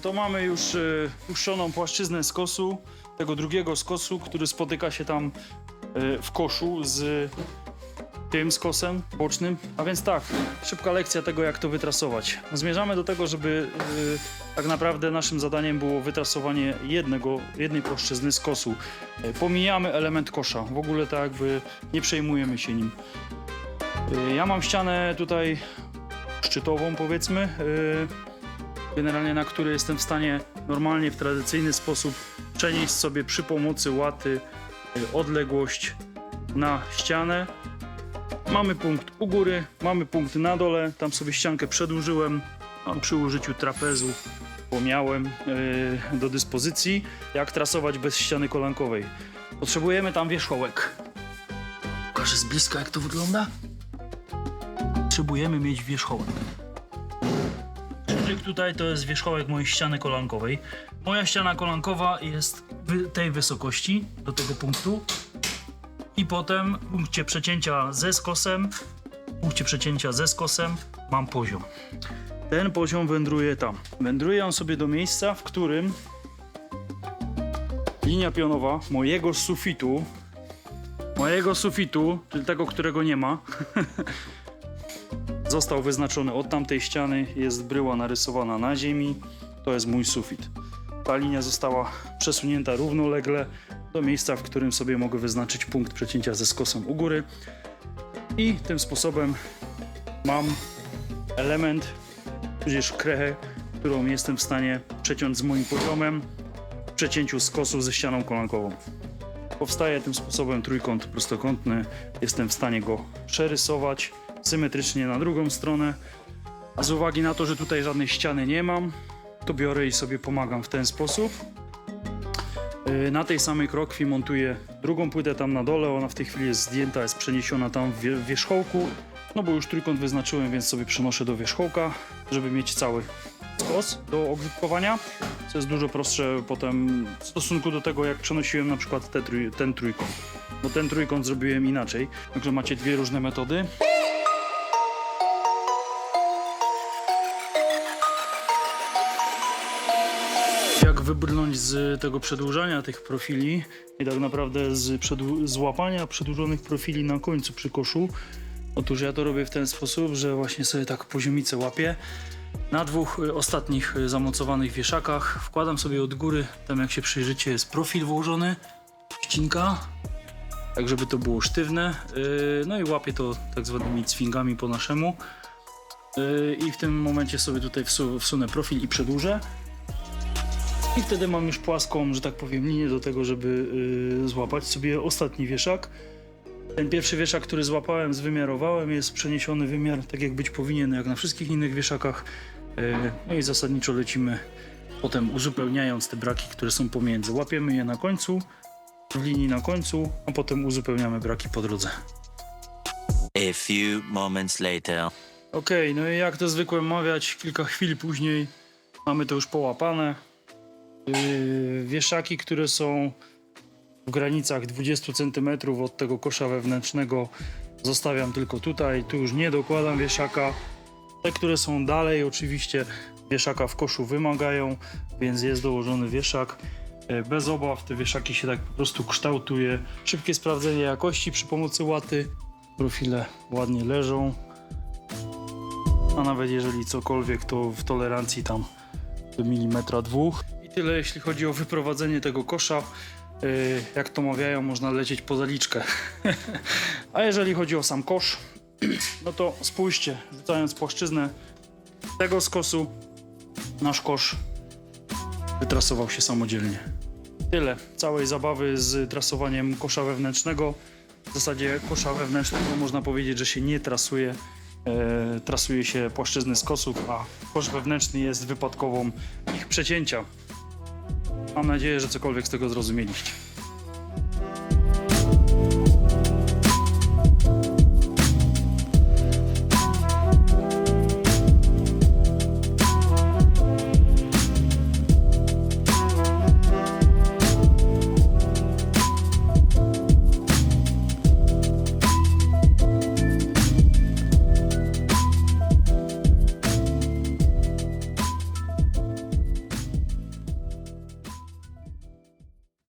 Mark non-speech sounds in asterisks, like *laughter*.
to mamy już y, puszczoną płaszczyznę skosu, tego drugiego skosu, który spotyka się tam y, w koszu z tym skosem bocznym. A więc tak, szybka lekcja tego, jak to wytrasować. Zmierzamy do tego, żeby y, tak naprawdę naszym zadaniem było wytrasowanie jednego, jednej płaszczyzny skosu. Y, pomijamy element kosza, w ogóle tak jakby nie przejmujemy się nim. Ja mam ścianę tutaj szczytową powiedzmy, generalnie na której jestem w stanie normalnie w tradycyjny sposób przenieść sobie przy pomocy łaty y, odległość na ścianę. Mamy punkt u góry, mamy punkt na dole, tam sobie ściankę przedłużyłem, a przy użyciu trapezu miałem y, do dyspozycji, jak trasować bez ściany kolankowej. Potrzebujemy tam wierzchołek. Pokażę z bliska jak to wygląda. Potrzebujemy mieć wierzchołek. Krzyżyk tutaj to jest wierzchołek mojej ściany kolankowej. Moja ściana kolankowa jest tej wysokości do tego punktu i potem w punkcie przecięcia ze skosem, w punkcie przecięcia ze skosem mam poziom. Ten poziom wędruje tam. Wędruje on sobie do miejsca, w którym linia pionowa mojego sufitu, mojego sufitu, czyli tego, którego nie ma, *laughs* został wyznaczony od tamtej ściany, jest bryła narysowana na ziemi, to jest mój sufit. Ta linia została przesunięta równolegle do miejsca, w którym sobie mogę wyznaczyć punkt przecięcia ze skosem u góry i tym sposobem mam element, tudzież krechę, którą jestem w stanie przeciąć z moim poziomem w przecięciu skosu ze ścianą kolankową. Powstaje tym sposobem trójkąt prostokątny, jestem w stanie go przerysować symetrycznie na drugą stronę. A z uwagi na to, że tutaj żadnej ściany nie mam, to biorę i sobie pomagam w ten sposób. Yy, Na tej samej krokwi montuję drugą płytę tam na dole. Ona w tej chwili jest zdjęta, jest przeniesiona tam w wie- w wierzchołku. No bo już trójkąt wyznaczyłem, więc sobie przenoszę do wierzchołka, żeby mieć cały skos do ogródkowania, co jest dużo prostsze potem w stosunku do tego, jak przenosiłem na przykład te ten trójkąt. Bo ten trójkąt zrobiłem inaczej, także macie dwie różne metody. Wybrnąć z tego przedłużania tych profili i tak naprawdę z złapania przedłużonych profili na końcu przy koszu. Otóż ja to robię w ten sposób, że właśnie sobie tak poziomicę łapię. Na dwóch y, ostatnich y, zamocowanych wieszakach wkładam sobie od góry, tam jak się przyjrzycie jest profil włożony, ścinka, tak żeby to było sztywne. Yy, No i łapię to tak zwanymi cwingami po naszemu. I w tym momencie sobie tutaj wsu- wsunę profil i przedłużę. I wtedy mam już płaską, że tak powiem, linię do tego, żeby y, złapać sobie ostatni wieszak. Ten pierwszy wieszak, który złapałem, zwymiarowałem, jest przeniesiony wymiar tak jak być powinien, jak na wszystkich innych wieszakach. Y, no i zasadniczo lecimy potem uzupełniając te braki, które są pomiędzy. Łapiemy je na końcu, w linii na końcu, a potem uzupełniamy braki po drodze. A few moments later. Okej, no i jak to zwykle mawiać, kilka chwil później mamy to już połapane. Yy, wieszaki, które są w granicach 20 cm od tego kosza wewnętrznego zostawiam tylko tutaj, tu już nie dokładam wieszaka. Te, które są dalej oczywiście wieszaka w koszu wymagają, więc jest dołożony wieszak. Yy, Bez obaw te wieszaki się tak po prostu kształtuje. Szybkie sprawdzenie jakości przy pomocy łaty. Profile ładnie leżą a nawet jeżeli cokolwiek, to w tolerancji tam do milimetra dwóch. Tyle jeśli chodzi o wyprowadzenie tego kosza. Yy, Jak to mawiają, można lecieć po zaliczkę. *laughs* a jeżeli chodzi o sam kosz, *clears throat* no to spójrzcie, rzucając płaszczyznę tego skosu, nasz kosz wytrasował się samodzielnie. Tyle całej zabawy z trasowaniem kosza wewnętrznego. W zasadzie kosza wewnętrznego można powiedzieć, że się nie trasuje. E, trasuje się płaszczyzny skosów, a kosz wewnętrzny jest wypadkową ich przecięcia. Mam nadzieję, że cokolwiek z tego zrozumieliście.